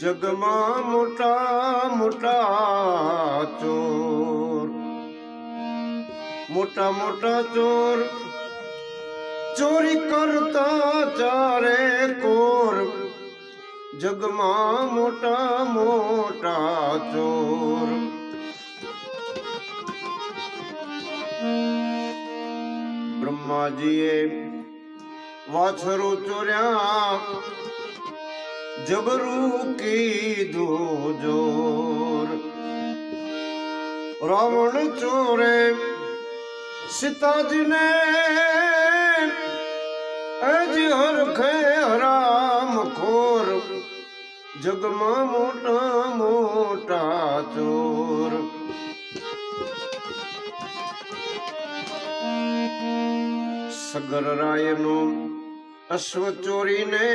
જગમાં મોટા મોટા ચોર. મોટા મોટા ચોર. ચોરી કરતા ચારે કોર. જગમાં મોટા મોટા ચોર. બ્રહ્માજીએ વાછરું ચોર્યા. જબરું કીધું જોર રાવણ ચોરે સીતાજીને અજ હરખે હરામ ખોર. જગમાં મોટા મોટા ચોર. સગર રાયનો અશ્વ ચોરીને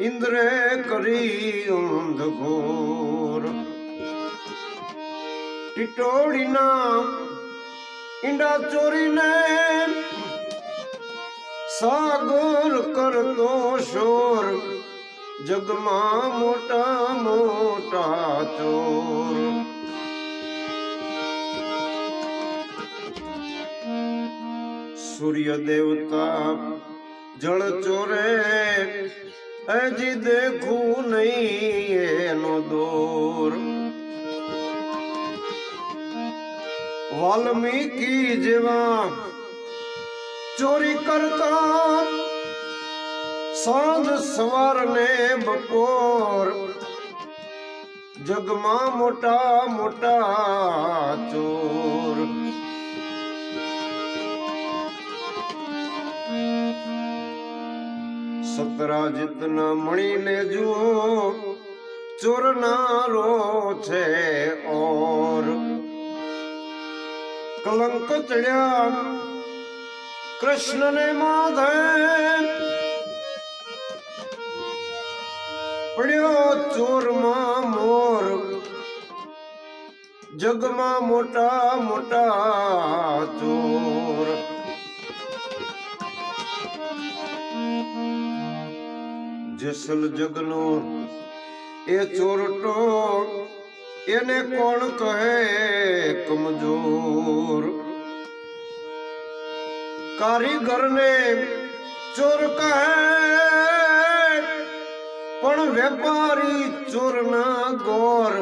ઇન્દ્રે કરી અંધઘોર ટીટોડીના ઈંડા ચોરીને સાગર કરતો શોર જગમાં મોટા મોટા ચોર સૂર્ય દેવતા જળ ચોરે હજી દેખું નહીં, એનો દોર. વાલ્મીકી જેવા ચોરી કરતા સાંજ સવાર ને બપોર જગમાં મોટા મોટા ચોર. સતરાજીતના મણીને જુઓ, ચોરનારો છે ઓર. કલંક ચડ્યા, કૃષ્ણને માધે પડ્યો ચોરમાં મોર, જગમાં મોટા મોટા ચોર. જેસલ જગનો એ ચોરટો એને કોણ કહે કમજોર કારીગરને ચોર કહે પણ વેપારી ચોરના ગોર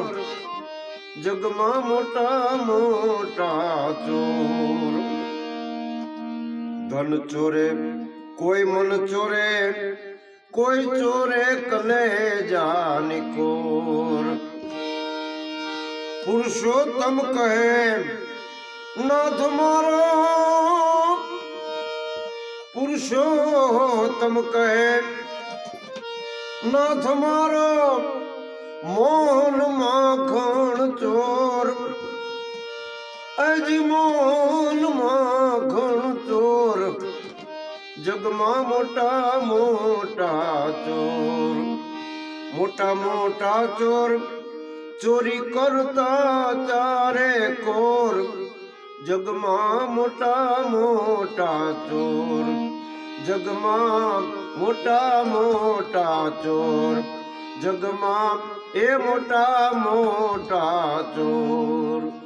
જગમાં મોટા મોટા ચોર ધન ચોરે કોઈ મન ચોરે કોઈ ચોરે કલે જાનિકોર પુરુષોત્તમ કહે, નાથ મારો. પુરુષોત્તમ કહે, નાથ મારો, મોહન માખણ ચોર. અજ મોહન માખણ જગમાં મોટા મોટા ચોર, મોટા મોટા ચોર ચોરી કરતા ચારે કોર, જગમાં મોટા મોટા ચોર, જગમાં મોટા મોટા ચોર, જગમાં એ મોટા મોટા ચોર.